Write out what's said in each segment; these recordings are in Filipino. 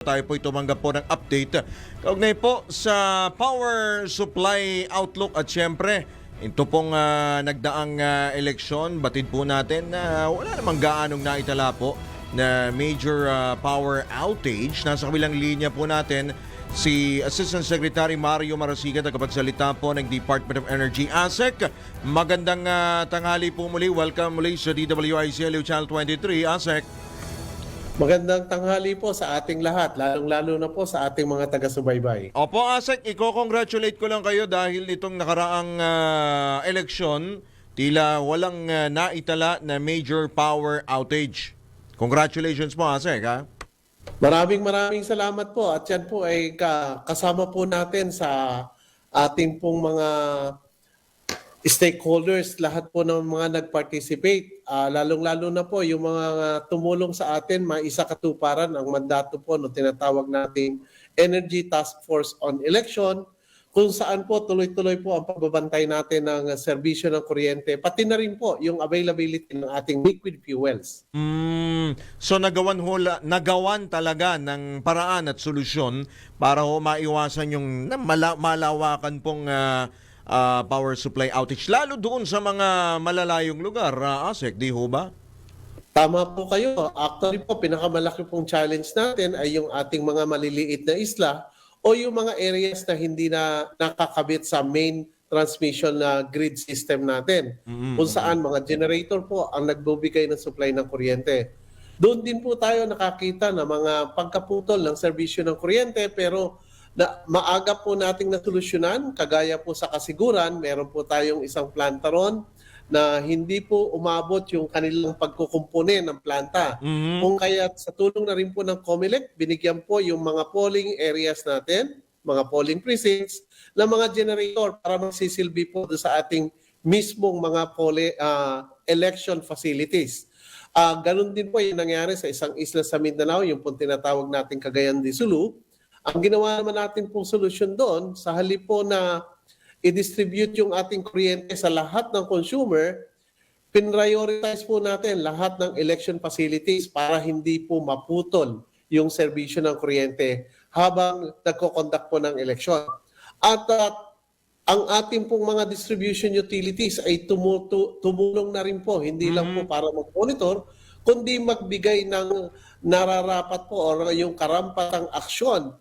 Tayo po tumanggap po ng update. Kaugnay po sa power supply outlook at syempre, ito pong ah, nagdaang ah, eleksyon, batid po natin na wala namang gaanong naitala po na major ah, power outage. Nasa kabilang linya po natin si Assistant Secretary Mario Marasigan, tagapagsalita po ng Department of Energy ASEC. Magandang ah, tanghali po muli. Welcome muli sa DWICLU Channel 23 ASEC. Magandang tanghali po sa ating lahat, lalong-lalo na po sa ating mga taga-subaybay. Opo, Asek, iko-congratulate ko lang kayo dahil itong nakaraang ah, eleksyon, tila walang ah, naitala na major power outage. Congratulations po, Asek, ha? Maraming maraming salamat po at yan po ay ka- kasama po natin sa ating pong mga stakeholders, lahat po ng mga nag-participate, Ah, lalong-lalo na po yung mga tumulong sa atin, maisa katuparan ang mandato po no tinatawag nating Energy Task Force on Election, kung saan po tuloy-tuloy po ang pagbabantay natin ng serbisyo ng kuryente, pati na rin po yung availability ng ating liquid fuels. Mm, so nagawan, ho, la- nagawan talaga ng paraan at solusyon para ho maiwasan yung mala- malawakan pong ah, ah, power supply outage. Lalo doon sa mga malalayong lugar, ah, Asek, di ho ba? Tama po kayo. Actually po, pinakamalaki pong challenge natin ay yung ating mga maliliit na isla o yung mga areas na hindi na nakakabit sa main transmission na grid system natin. Kung saan mga generator po ang nagbibigay ng supply ng kuryente. Doon din po tayo nakakita ng mga pagkaputol ng serbisyo ng kuryente pero na maaga po nating nasolusyonan kagaya po sa kasiguran meron po tayong isang planta ron na hindi po umabot yung kanilang pagkukumpone ng planta. Mhm. Kung kaya sa tulong na rin po ng COMELEC, binigyan po yung mga polling areas natin, mga polling precincts, na mga generator para magsisilbi po sa ating mismong mga poli, ah, election facilities. Ah, ganun din po yung nangyari sa isang isla sa Mindanao, yung po tinatawag natin Cagayan de Sulu. Ang ginawa naman natin pong solusyon doon, sa halip po na i-distribute yung ating kuryente sa lahat ng consumer, pinrioritize po natin lahat ng election facilities para hindi po maputol yung serbisyo ng kuryente habang nagko-conduct po ng eleksyon. At uh, ang ating pong mga distribution utilities ay tumutu- tumulong na rin po, hindi lang po para mag-monitor, kundi magbigay ng nararapat po or yung karampatang aksyon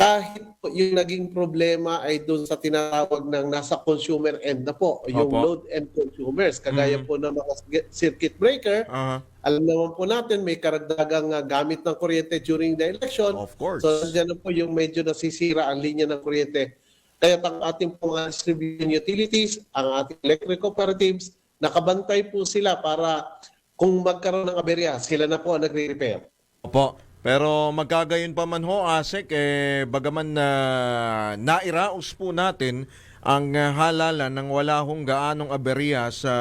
kahit po yung naging problema ay doon sa tinatawag ng nasa consumer end na po, yung Opo. load end consumers, kagaya po ng mga circuit breaker. Aha. Alam naman po natin may karagdagang uh, gamit ng kuryente during the election. Of course. So nandiyan na po yung medyo nasisira ang linya ng kuryente. Kaya ang ating po mga distribution utilities, ang ating electric cooperatives, nakabantay po sila para kung magkaroon ng aberya, sila na po ang nagre-repair. Opo. Pero magkagayon pa man ho, Asek, eh, bagaman na nairaos po natin ang ah, halalan ng wala hong gaanong aberya sa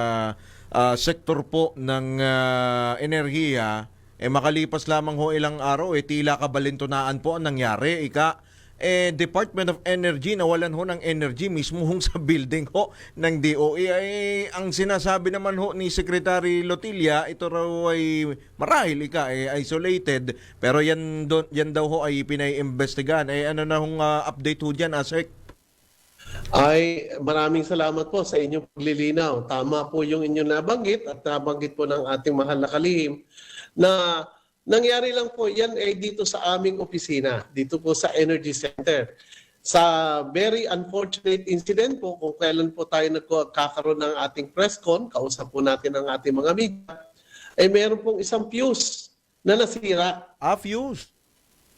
ah, sektor po ng ah, enerhiya, eh makalipas lamang ho ilang araw, eh tila kabalintunaan po ang nangyari. Ika, eh, Department of Energy nawalan ho ng energy mismo hong sa building ho ng DOE ay ang sinasabi naman ho ni Secretary Lotilla ito raw ay marahil ika eh, isolated. Pero yan do, yan daw ho ay pinaiimbestigahan. Eh ano na hong ah, update ho diyan Asek Ay, maraming salamat po sa inyong paglilinaw. Tama po yung inyong nabanggit at nabanggit po ng ating mahal na kalihim na nangyari lang po yan ay dito sa aming opisina, dito po sa Energy Center. Sa very unfortunate incident po, kung kailan po tayo nagkakaroon ng ating press con, kausap po natin ang ating mga media, ay meron pong isang fuse na nasira. ah fuse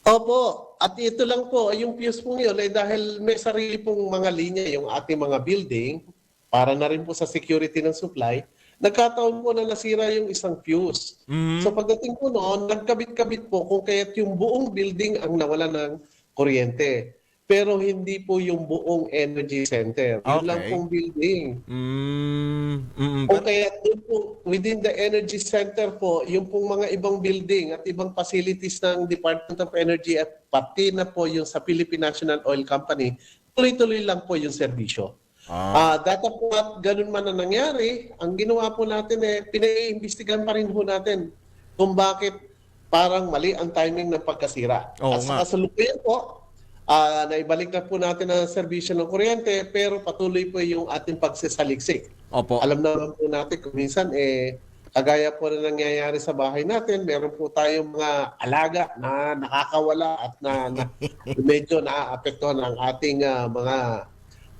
Opo, at ito lang po, yung fuse po yun ay dahil may sarili pong mga linya yung ating mga building para na rin po sa security ng supply, nagkataon po na nasira yung isang fuse. Mhm. So pagdating po noon, nagkabit-kabit po kung kaya't yung buong building ang nawala ng kuryente. Pero hindi po yung buong energy center. Yun Okay. lang pong building. mm, mm, O kaya po, within the energy center po, yung pong mga ibang building at ibang facilities ng Department of Energy at pati na po yung sa Philippine National Oil Company, tuloy-tuloy lang po yung serbisyo. Ah. Ah, data po at ganun man ang nangyari, ang ginawa po natin eh, pinaiimbestigahan pa rin po natin kung bakit parang mali ang timing ng pagkasira. Oo At sa nga. kasalukuyan po, ah, naibalik na po natin ang serbisyo ng kuryente pero patuloy po yung ating pagsasaliksik. Opo. Alam naman po natin kung minsan eh kagaya po na nangyayari sa bahay natin, meron po tayong mga alaga na nakakawala at na, na medyo naaapektuhan ang ating ah, mga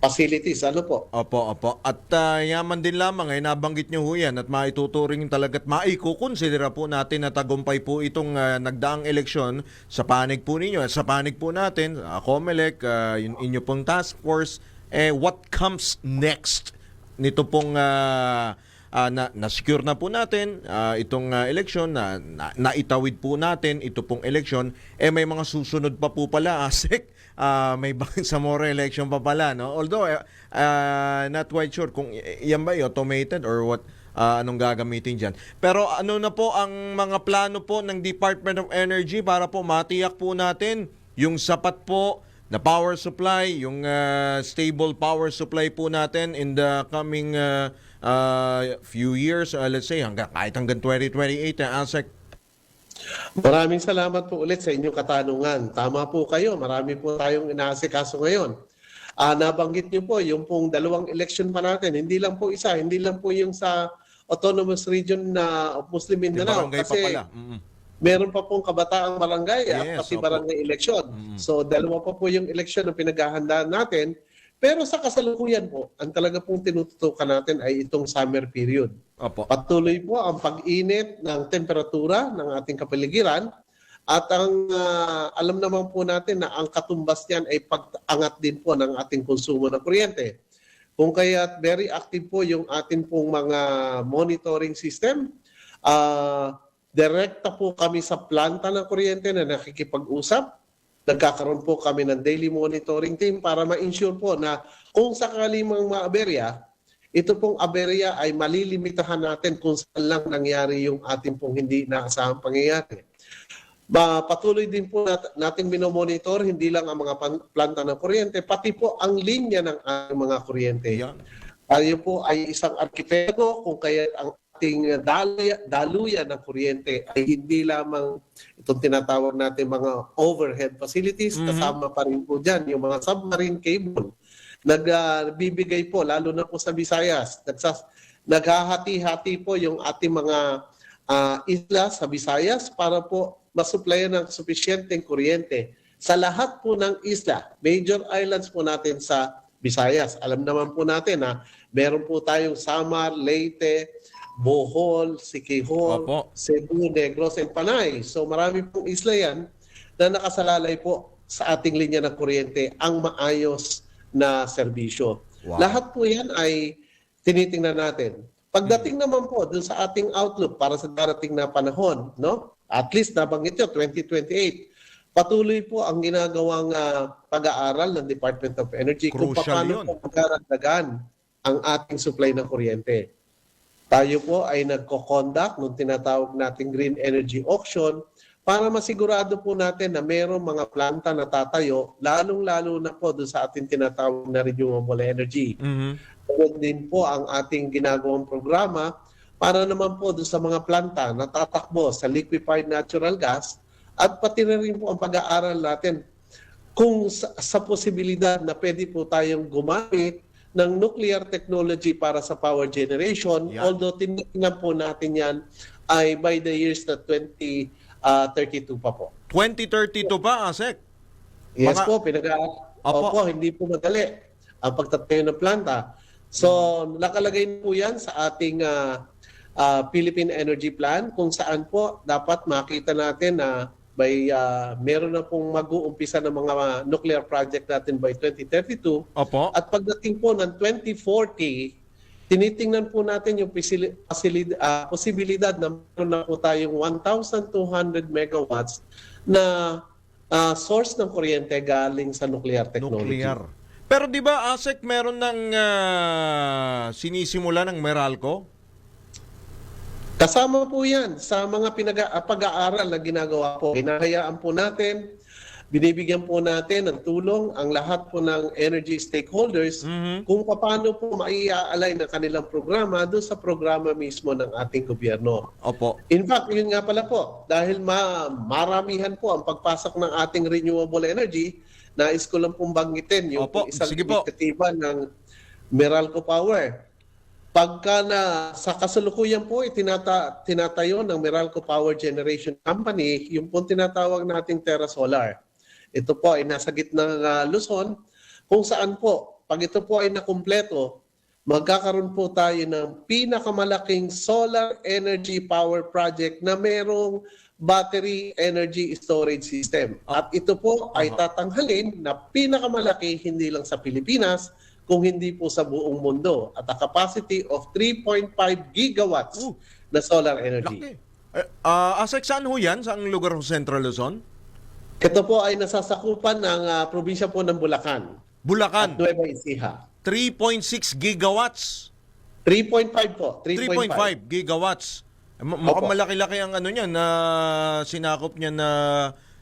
facilities. Ano po? Opo, opo. At ah, yaman din lamang ay nabanggit niyo ho yan at maituturing talaga at maikukonsidera po natin na tagumpay po itong ah, nagdaang eleksyon sa panig po ninyo at sa panig po natin, uh, COMELEC, ah, yung inyo pong task force, eh, what comes next nito pong ah, ah, na, na-secure na po natin ah, itong ah, eleksyon, na, na, naitawid po natin ito pong eleksyon, eh may mga susunod pa po pala, ASEC. Ah, may Bangsamoro election pa pala, no? Although, eh, ah, not quite sure kung yan ba ay automated or what, ah, anong gagamitin dyan. Pero ano na po ang mga plano po ng Department of Energy para po matiyak po natin yung sapat po na power supply, yung ah, stable power supply po natin in the coming ah, ah, few years, ah, let's say, hanggang, kahit hanggang 2028, uh, ASEC. Maraming salamat po ulit sa inyong katanungan. Tama po kayo, marami po tayong inaasikaso ngayon. Ah, nabanggit niyo po yung pong dalawang election pa natin, hindi lang po isa, hindi lang po yung sa autonomous region na of Muslim Mindanao pa kasi pala. Mm-mm. meron pa pong kabataang barangay at Yes, pati opo. barangay election. So dalawa pa po yung election na pinaghahandaan natin. Pero sa kasalukuyan po, ang talaga pong tinututukan natin ay itong summer period. Opo. Patuloy po ang pag-init ng temperatura ng ating kapaligiran at ang ah, alam naman po natin na ang katumbas niyan ay pag-angat din po ng ating konsumo ng kuryente. Kung kaya very active po yung atin pong mga monitoring system, ah direkta po kami sa planta ng kuryente na nakikipag-usap. Nagkakaroon po kami ng daily monitoring team para ma-ensure po na kung sakali mang maaberya, ito pong aberya ay malilimitahan natin kung saan lang nangyari yung ating pong hindi inaasahang pangyayari. Ba, patuloy din po nat- nating minomonitor hindi lang ang mga planta ng kuryente, pati po ang linya ng ating mga kuryente. Yan. Tayo po ay isang arkipelago kung kaya ang ating daluya, daluyan ng kuryente ay hindi lamang itong tinatawag natin mga overhead facilities, Mhm. kasama pa rin po dyan yung mga submarine cable. Nagbibigay po, lalo na po sa Visayas, nagsas, naghahati-hati po yung ating mga ah, isla sa Visayas para po masupplyan ng sufisyenteng kuryente sa lahat po ng isla, major islands po natin sa Visayas. Alam naman po natin na meron po tayong Samar, Leyte, Bohol, Siquijor, Opo. Cebu, Negros, and Panay. So marami pong isla yan na nakasalalay po sa ating linya ng kuryente ang maayos na serbisyo. Wow. Lahat po yan ay tinitingnan natin. Pagdating naman po dun sa ating outlook para sa darating na panahon, no? At least nabanggit nyo, 2028. Patuloy po ang ginagawang ah, pag-aaral ng Department of Energy kung Crucial paano yun. po magkaragdagan ang ating supply ng kuryente. Tayo po ay nagko-conduct ng tinatawag nating green energy auction para masigurado po natin na mayroong mga planta na tatayo, lalong-lalo na po doon sa ating tinatawag na renewable energy. Mhm. Tulad din po ang ating ginagawang programa para naman po doon sa mga planta na tatakbo sa liquefied natural gas at pati na rin po ang pag-aaral natin kung sa, sa posibilidad na pwede po tayong gumamit ng nuclear technology para sa power generation. Yeah. Although tinitingnan po natin yan ay by the years na 2032 pa po. 2032 pa, ASEC? Yes Mga- po, pinag Opo. Opo, hindi po madali ang pagtatayo ng planta. So, nakalagay na po yan sa ating ah, ah, Philippine Energy Plan kung saan po dapat makita natin na by ah, meron na pong mag-uumpisa ng mga nuclear project natin by 2032 Opo. at pagdating po ng 2040 tinitingnan po natin yung pasilid- ah, posibilidad na meron na po tayong 1,200 megawatts na ah, source ng kuryente galing sa nuclear technology. Nuclear. Pero di ba, ASEC, meron ng ah, sinisimula ng Meralco? Kasama po yan sa mga ah, pag-aaral na ginagawa po. Hinahayaan po natin binibigyan po natin ng tulong ang lahat po ng energy stakeholders Mhm. kung paano po mai-align ang kanilang programa doon sa programa mismo ng ating gobyerno. Opo. In fact, yun nga pala po, dahil ma maramihan po ang pagpasok ng ating renewable energy, nais ko lang pong banggitin yung Opo, isang sige po. ng Meralco Power. Pagka na sa kasalukuyan po itinata, tinatayo ng Meralco Power Generation Company, yung po tinatawag nating Terra Solar. Ito po ay nasa gitna ng ah, Luzon kung saan po pag ito po ay nakumpleto, magkakaroon po tayo ng pinakamalaking solar energy power project na merong battery energy storage system. At ito po ay tatanghalin na pinakamalaki hindi lang sa Pilipinas, kung hindi po sa buong mundo at a capacity of 3.5 gigawatts Uh, na solar energy. Laki. Ah, Asek, saan ho yan? Saang lugar ho Central Luzon? Ito po ay nasasakupan ng ah, probinsya po ng Bulacan at Bulacan. Nueva Ecija. 3.6 gigawatts. 3.5 po. 3.5. 3.5 gigawatts. Eh, Mukhang malaki-laki ang ano niya na sinakop niya na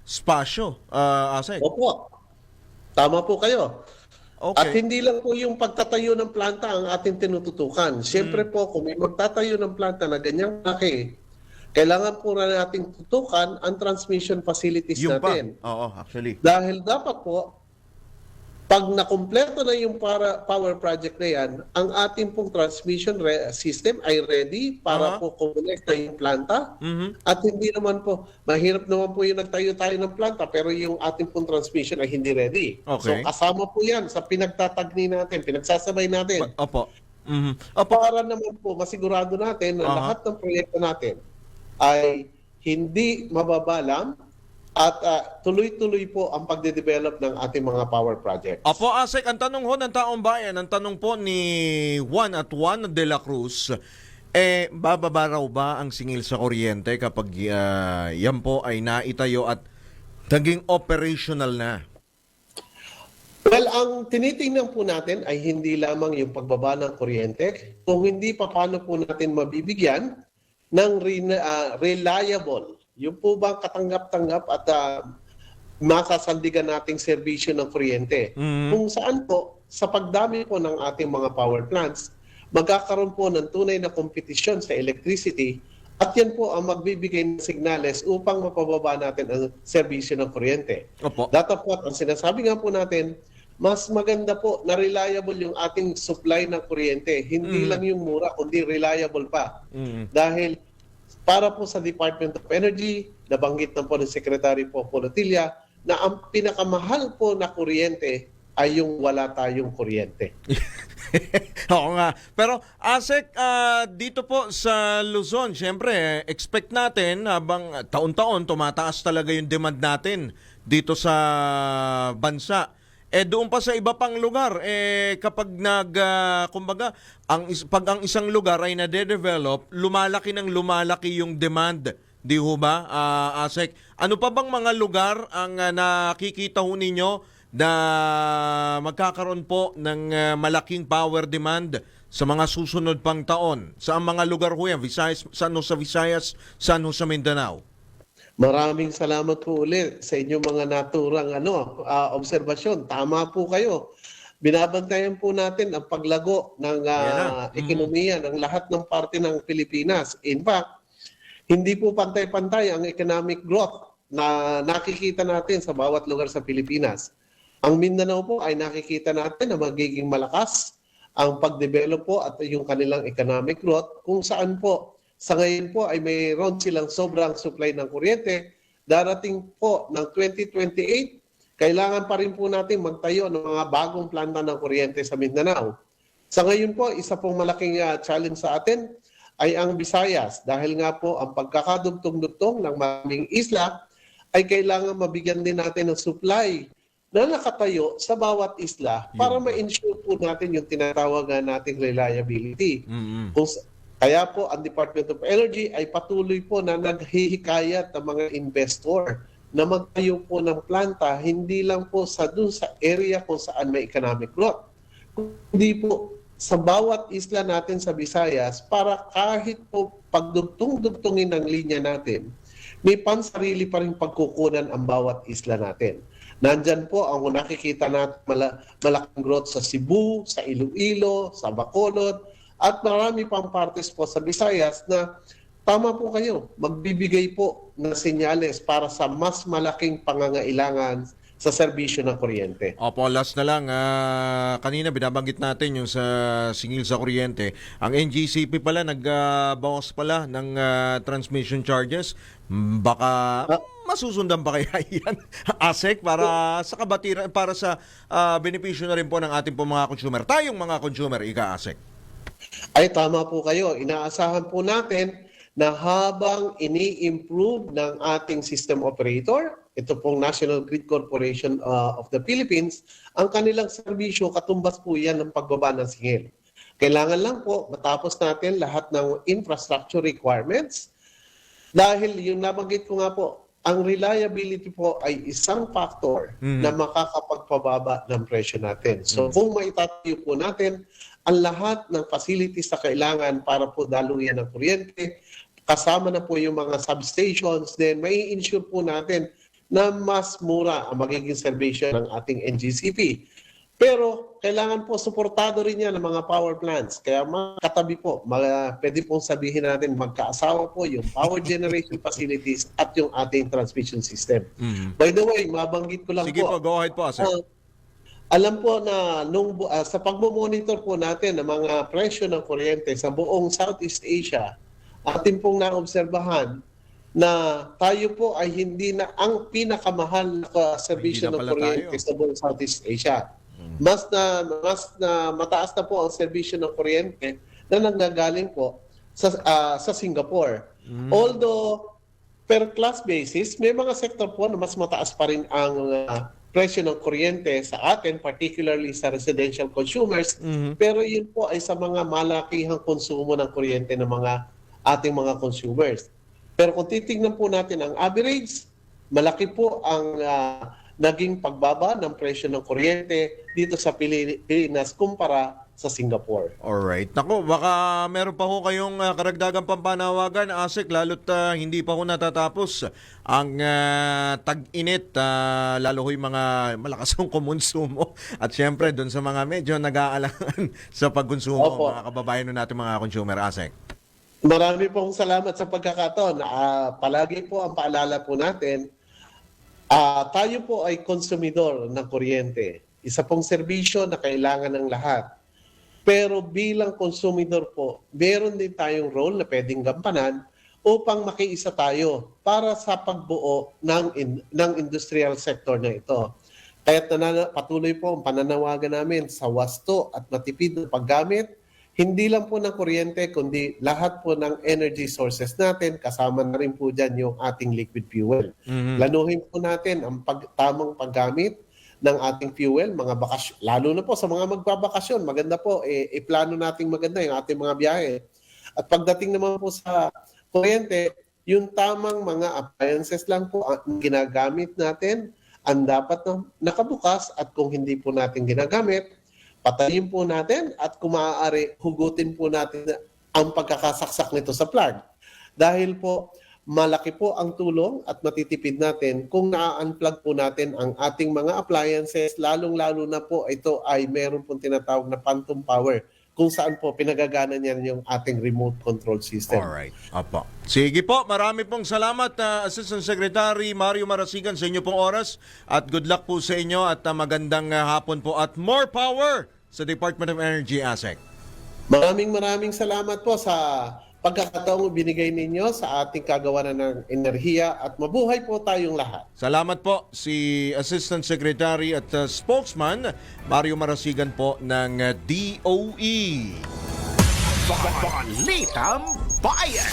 spasyo, ah, Asek. Opo. Tama po kayo. At Okay. hindi lang po yung pagtatayo ng planta ang ating tinututukan. Siyempre Hmm. po, kung may magtatayo ng planta na ganyang laki, kailangan po na nating tutukan ang transmission facilities Yung natin. Oo, actually. Dahil dapat po, pag nakumpleto na yung para, power project na yan, ang ating pong transmission re- system ay ready para Aha. po kumonekta yung planta. Mhm. At hindi naman po, mahirap naman po yung nagtayo tayo ng planta pero yung ating pong transmission ay hindi ready. So Okay. kasama po yan sa pinagtatagni natin, pinagsasabay natin. Opo. Mhm. Opo. Para naman po masigurado natin na Aha. lahat ng proyekto natin ay hindi mababalam at ah, tuloy-tuloy po ang pagde-develop ng ating mga power projects. Apo Asek, ang tanong ho ng taong bayan, ang tanong po ni Juan at Juan de la Cruz, eh, bababa raw ba ang singil sa kuryente kapag ah, yan po ay naitayo at naging operational na? Well, ang tinitingnan po natin ay hindi lamang yung pagbaba ng kuryente, kung hindi pa paano po natin mabibigyan ng re- ah, reliable, yung po bang katanggap-tanggap at ah, masasandigan nating serbisyo ng kuryente. Mhm. Kung saan po, sa pagdami po ng ating mga power plants, magkakaroon po ng tunay na kompetisyon sa electricity at yan po ang magbibigay ng signales upang mapababa natin ang serbisyo ng kuryente. Opo. Datapot, ang sinasabi nga po natin, mas maganda po na reliable yung ating supply ng kuryente. Hindi Mm. lang yung mura, kundi reliable pa. Mhm. Dahil para po sa Department of Energy, nabanggit na po ng Secretary po Polotilla, na ang pinakamahal po na kuryente ay yung wala tayong kuryente. Oo nga. Pero Asek, ah, dito po sa Luzon, syempre, expect natin habang taon-taon tumataas talaga yung demand natin dito sa bansa. Eh doon pa sa iba pang lugar, eh kapag nag ah, kumbaga, ang is- pag ang isang lugar ay nade-develop, lumalaki ng lumalaki yung demand. Di ho ba, ah, Asek? Ano pa bang mga lugar ang ah, nakikita ho ninyo na magkakaroon po ng uh, malaking power demand sa mga susunod pang taon. Sa mga lugar ho yan? Visayas, saan ho sa Visayas, saan ho sa Mindanao? Maraming salamat po ulit sa inyong mga naturang ano, ah, obserbasyon. Tama po kayo. Binabantayan po natin ang paglago ng. Mhm. ekonomiya ng lahat ng parte ng Pilipinas. In fact, hindi po pantay-pantay ang economic growth na nakikita natin sa bawat lugar sa Pilipinas. Ang Mindanao po ay nakikita natin na magiging malakas ang pagdevelop po at yung kanilang economic growth kung saan po sa ngayon po ay mayroon silang sobrang supply ng kuryente. Darating po ng 2028, kailangan pa rin po natin magtayo ng mga bagong planta ng kuryente sa Mindanao. Sa ngayon po, isa pong malaking ah, challenge sa atin ay ang Visayas dahil nga po ang pagkakadugtong-dugtong ng maraming isla ay kailangan mabigyan din natin ng supply na nakatayo sa bawat isla para ma-ensure po natin yung tinatawag nga nating reliability. Mm-mm. Kung, kaya po ang Department of Energy ay patuloy po na naghihikayat ng mga investor na magtayo po ng planta hindi lang po sa dun sa area kung saan may economic growth. Kundi po sa bawat isla natin sa Visayas para kahit po pagdugtong-dugtungin ng linya natin, may pansarili pa rin pagkukunan ang bawat isla natin. Nandyan po ang nakikita natin mala, malaking growth sa Cebu, sa Iloilo, sa Bacolod, at marami pang partes po sa Visayas na tama po kayo, magbibigay po ng senyales para sa mas malaking pangangailangan sa serbisyo ng kuryente. Opo, last na lang. ah, kanina binabanggit natin yung sa singil sa kuryente. Ang NGCP pala, nagbawas pala ng ah, transmission charges. Mm, Baka masusundan pa kaya yan, ASEC, para sa kabatiran, para sa ah, benepisyo na rin po ng ating po mga consumer. Tayong mga consumer, ika ASEC. Ay tama po kayo. Inaasahan po natin na habang ini-improve ng ating system operator, ito pong National Grid Corporation uh, of the Philippines, ang kanilang serbisyo katumbas po yan ng pagbaba ng singil. Kailangan lang po matapos natin lahat ng infrastructure requirements dahil yung nabanggit ko nga po, ang reliability po ay isang factor na makakapagpababa ng presyo natin. So kung maitatayo po natin ang lahat ng facilities na kailangan para po daluyan ng kuryente, kasama na po yung mga substations, then may ensure po natin na mas mura ang magiging servisyo ng ating NGCP. Pero kailangan po suportado rin yan ng mga power plants. Kaya makatabi po, mga, pwede pong sabihin natin magkaasawa po yung power generation facilities at yung ating transmission system. By the way, mabanggit ko lang Sige po, go ahead po, ASEC. Ah, alam po na nung ah, sa pagmo-monitor po natin ng mga presyo ng kuryente sa buong Southeast Asia, atin pong naobserbahan na tayo po ay hindi na ang pinakamahal na serbisyo ng kuryente tayo. sa buong Southeast Asia. Mas na mas na mataas na po ang serbisyo ng kuryente na nanggagaling po sa ah, sa Singapore. Although per class basis, may mga sektor po na mas mataas pa rin ang ah, presyo ng kuryente sa atin, particularly sa residential consumers. Pero yun po ay sa mga malakihang konsumo ng kuryente ng mga ating mga consumers. Pero kung titingnan po natin ang average, malaki po ang ah, naging pagbaba ng presyo ng kuryente dito sa Pilipinas kumpara sa Singapore. Alright. Nako, baka meron pa ho kayong uh, karagdagang pampanawagan, ASEC, lalo't uh, hindi pa ho natatapos ang uh, tag-init, uh, lalo ho yung mga malakas ang kumonsumo. At syempre, doon sa mga medyo nag-aalangan sa pagkonsumo, Opo. mga kababayan nun natin mga consumer, ASEC. Marami pong salamat sa pagkakataon. Ah, palagi po ang paalala po natin, ah, tayo po ay konsumidor ng kuryente. Isa pong serbisyo na kailangan ng lahat. Pero bilang konsumidor po, meron din tayong role na pwedeng gampanan upang makiisa tayo para sa pagbuo ng, in- ng industrial sector na ito. Kaya't nanana- patuloy po ang pananawagan namin sa wasto at matipid na paggamit hindi lang po ng kuryente, kundi lahat po ng energy sources natin, kasama na rin po dyan yung ating liquid fuel. Lanuhin po natin ang pag, tamang paggamit ng ating fuel, mga bakasyon, lalo na po sa mga magbabakasyon, maganda po, eh, iplano nating maganda yung ating mga biyahe. At pagdating naman po sa kuryente, yung tamang mga appliances lang po ang ginagamit natin, ang dapat na nakabukas at kung hindi po natin ginagamit, patayin po natin at kung maaari, hugutin po natin ang pagkakasaksak nito sa plug. Dahil po, malaki po ang tulong at matitipid natin kung na-unplug po natin ang ating mga appliances, lalong-lalo na po ito ay meron pong tinatawag na phantom power kung saan po pinagagana niyan yung ating remote control system. Alright. Apo. Sige po, marami pong salamat uh, Assistant Secretary Mario Marasigan sa inyo pong oras at good luck po sa inyo at uh, magandang uh, hapon po at more power sa Department of Energy ASEC. Maraming maraming salamat po sa pagkakataong binigay ninyo sa ating kagawaran ng enerhiya at mabuhay po tayong lahat. Salamat po si Assistant Secretary at uh, Spokesman Mario Marasigan po ng uh, DOE. Balitang Bayan!